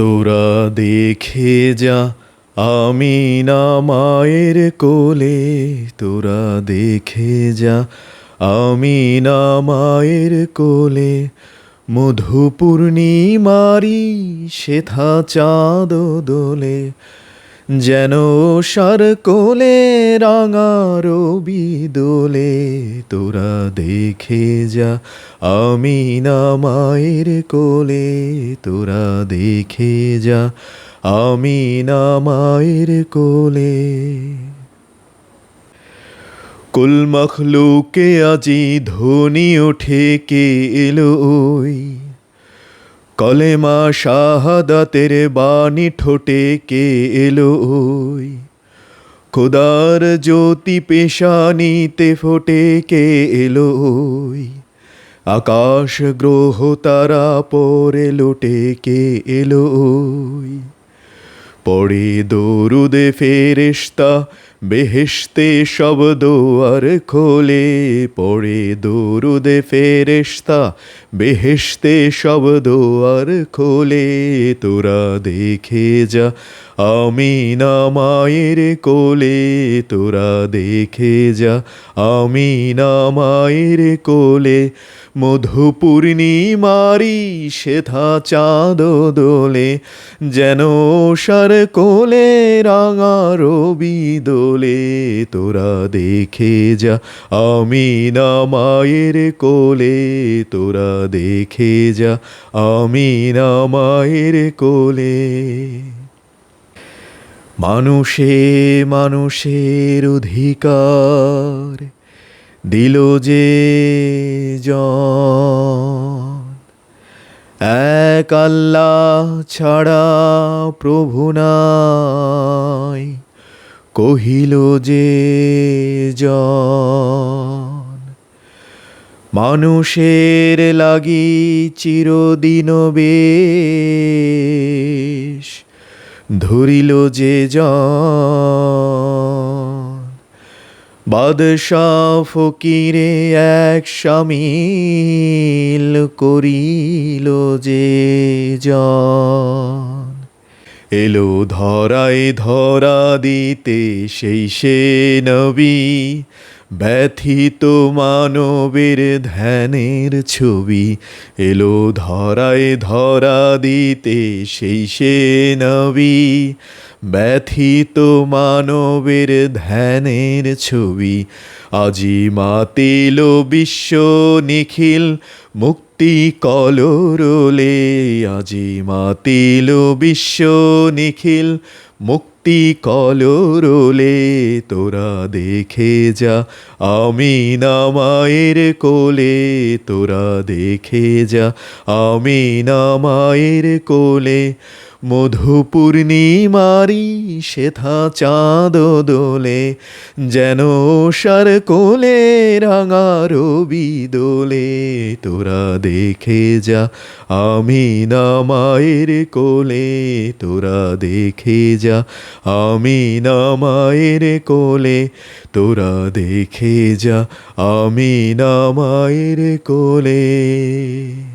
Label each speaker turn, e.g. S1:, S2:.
S1: তোরা দেখে যা, আমি না মায়ের কোলে। তোরা দেখে যা, আমি না মায়ের কোলে। মধুপূর্ণিমারি সেথা চাঁদ দোলে। যেন সার কোলে রাঙা রবি দোলে তোরা দেখে যা আমি না মায়ের কোলে, তোরা দেখে যা আমি না মায়ের কোলে। কুল মখলুকে আজি ধ্বনি ওঠে কে এলো ওই কলেমা শাহাদাতের বাণী ঠোঁটে কে এলো? ওই খোদার জ্যোতি পেশানিতে ফোটে কে এলো? ওই আকাশ গ্রহ তারা পরে লোটে কে এলো? ওই পড়ে দরুদে ফেরেশতা, বেহেশতে শব্দ আর খোলে। পড়ে দরুদে ফেরেশতা, বেহেশতে শব্দ আর খোলে। তোরা দেখে যা আমি না মায়ের কোলে। তোরা দেখে যা আমি না মায়ের কোলে। মধু পূর্ণিমারি সেথা চাঁদ দোলে। যেন সার কোলে রাঙা রবি দোলে, তোরা দেখে যা। আমি না মায়ের কোলে, তোরা দেখে যা। আমি না মায়ের কোলে। মানুষে, মানুষের অধিকার দিল যে জন। এক আল্লাহ ছাড়া প্রভু নাই। কহিল যে জন, মানুষের লাগি চিরদিন বেশ। ধরিল যে জন বাদশাহ ফকিরে এক সামিল করিল যে জন। এলো ধরাই ধরা দিতে সেই সে নবী। ব্যথিত মানবের ধ্যানের ছবি এলো ধরায় ধরা দিতে সেই সে নবী। ব্যথিত মানবের ধ্যানের ছবি আজি মাতিল বিশ্ব নিখিল মুক্তি কলরোলে। আজি মাতিল বিশ্ব নিখিল মুক্তি কলরোলে তোরা দেখে যা। আমি না মায়ের কোলে, তোরা দেখে যা। আমি না মায়ের কোলে মধু পূর্ণিমারি সেথা চাঁদ দোলে, যেন সার কোলে রাঙা রবি দোলে। তোরা দেখে যা আমি না মায়ের কোলে, তোরা দেখে যা আমি না মায়ের কোলে, তোরা দেখে যা আমি না মায়ের কোলে।